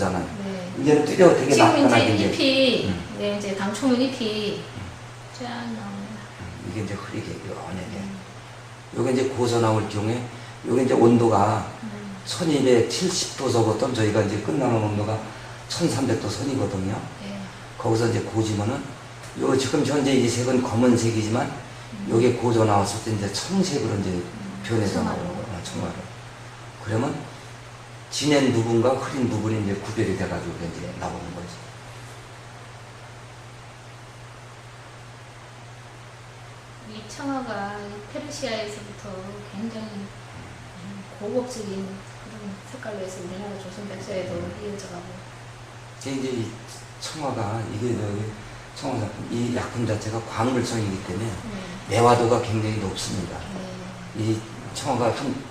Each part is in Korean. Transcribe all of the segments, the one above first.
보잖아요. 네. 이제는 뚜렷 되게 지금 이제 나타나게 이제 잎이 음. 네, 이제 당초문 잎이 짠 나옵니다. 이게 이제 흐리게 연하게. 음. 요게 이제 고서 나올 경우에 요게 이제 온도가 음. 1270도 적었던 저희가 이제 끝나는 온도가 1300도 선이거든요. 네. 거기서 이제 고지면은 요 지금 현재 이 색은 검은색이지만 요게 고조 나왔을 때 이제 청색으로 이제 변해서 청아로. 나오는 거예요. 청아로. 그러면 진한 부분과 흐린 부분이 이제 구별이 돼가지고 이제 나오는 거지. 이 청아가 이 페르시아에서부터 굉장히 음, 고급적인 그런 색깔로 해서 우리나라 조선 백서에도 이어져가고 이게 이제 이 청화가 이게 청화 작품 이 약품 자체가 광물성이기 때문에 네. 매화도가 굉장히 높습니다. 네. 이 청화가 한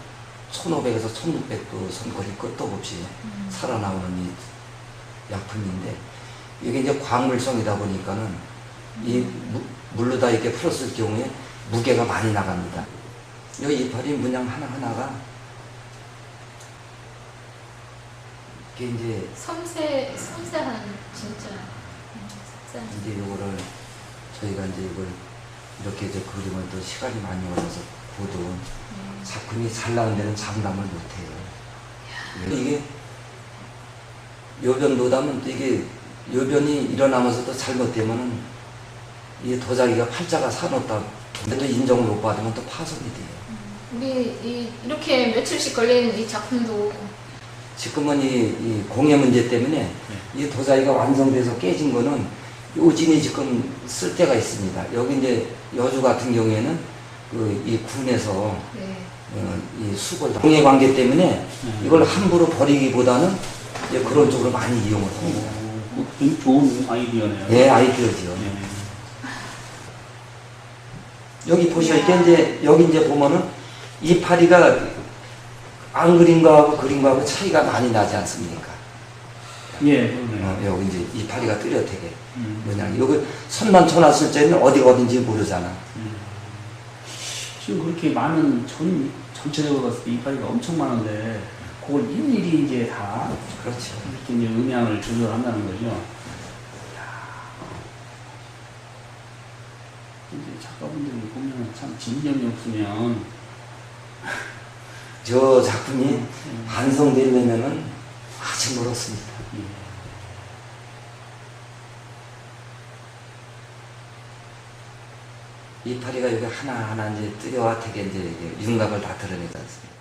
1500에서 1600도 선거리 끝도 없이 음. 살아나오는 이 약품인데 이게 이제 광물성이다 보니까는 이 무- 물로다 이렇게 풀었을 경우에 무게가 많이 나갑니다. 여기 이파리 문양 하나하나가 이게 이제 섬세 섬세한 진짜 음, 색상. 이제 이거를 저희가 이제 이걸 이렇게 이제 그림을 또 시간이 많이 걸려서. 작품이 잘 나온 데는 장담을 못해요. 이게 요변 노담은 또 이게 요변이 일어나면서도 잘 못되면은 이게 도자기가 팔자가 사놓다 근데도 인정을 못 받으면 또 파손이 돼요. 우리 이, 이렇게 며칠씩 걸리는 이 작품도 지금은 이, 이 공해 문제 때문에 이 도자기가 완성돼서 깨진 거는 요진이 지금 쓸 때가 있습니다. 여기 이제 여주 같은 경우에는 그 이 군에서 네. 어, 이 수골 공해 관계 때문에 이걸 함부로 버리기보다는 이제 그런 쪽으로 많이 이용을 합니다. 어, 굉장히 좋은 아이디어네요. 예, 아이디어지요. 네. 여기 보시니까 이제 여기 이제 보면은 이 파리가 안 그린 거하고 그린 거하고 차이가 많이 나지 않습니까? 예. 어, 여기 이제 이 파리가 뚜렷하게 음. 모양. 여기 선만 쳐놨을 때는 어디가 어딘지 모르잖아. 음. 지금 그렇게 많은 전, 전체적으로 봤을 때 이파리가 엄청 많은데 그걸 일일이 이제 다 그렇죠. 이렇게 이제 음향을 조절한다는 거죠. 이제 작가분들이 보면 참 진정이 없으면 저 작품이 음. 완성되려면은 아직 멀었습니다. 예. 이 파리가 여기 하나하나 이제 뚜렷하게 이제 이게 윤곽을 다 드러내지 않습니까?